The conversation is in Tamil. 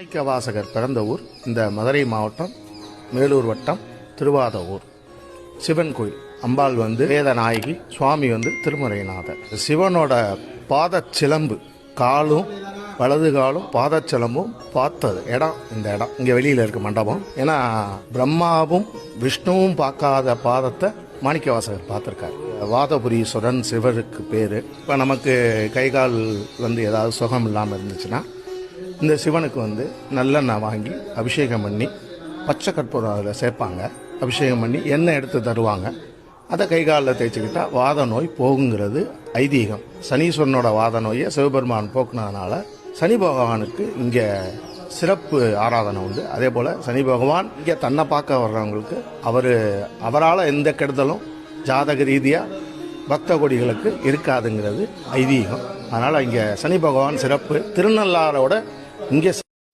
மாணிக்க வாசகர் பிறந்த ஊர் இந்த மதுரை மாவட்டம் மேலூர் வட்டம் திருவாத ஊர் சிவன் கோயில். அம்பாள் வந்து வேதநாயகி சுவாமி வந்து திருமறைநாதர். சிவனோட பாதச்சிலம்பு காலும் வலது காலும் பாதச்சிலம்பும் பார்த்தது. இடம் இந்த இடம். இங்கே வெளியில் இருக்க மண்டபம். ஏன்னா பிரம்மாவும் விஷ்ணுவும் பார்க்காத பாதத்தை மாணிக்கவாசகர் பார்த்துருக்காரு. வாதபுரீஸ்வரன் சிவருக்கு பேர். இப்போ நமக்கு கை கால் வந்து ஏதாவது சுகம் இல்லாமல் இருந்துச்சுன்னா இந்த சிவனுக்கு வந்து நல்லெண்ணெய் வாங்கி அபிஷேகம் பண்ணி பச்சை கற்பூரம் அதில் சேர்ப்பாங்க. அபிஷேகம் பண்ணி எண்ணெய் எடுத்து தருவாங்க. அதை கை காலில் தேய்ச்சிக்கிட்டால் வாத நோய் போகுங்கிறது ஐதீகம். சனீஸ்வரனோட வாத நோயை சிவபெருமான் போக்குனதுனால சனி பகவானுக்கு இங்கே சிறப்பு ஆராதனை உண்டு. அதே போல் சனி பகவான் இங்கே தன்னை பார்க்க வர்றவங்களுக்கு அவர் அவரால் எந்த கெடுதலும் ஜாதக ரீதியாக பக்த கொடிகளுக்கு இருக்காதுங்கிறது ஐதீகம். அதனால் இங்கே சனி பகவான் சிறப்பு. திருநள்ளாரோட இங்கே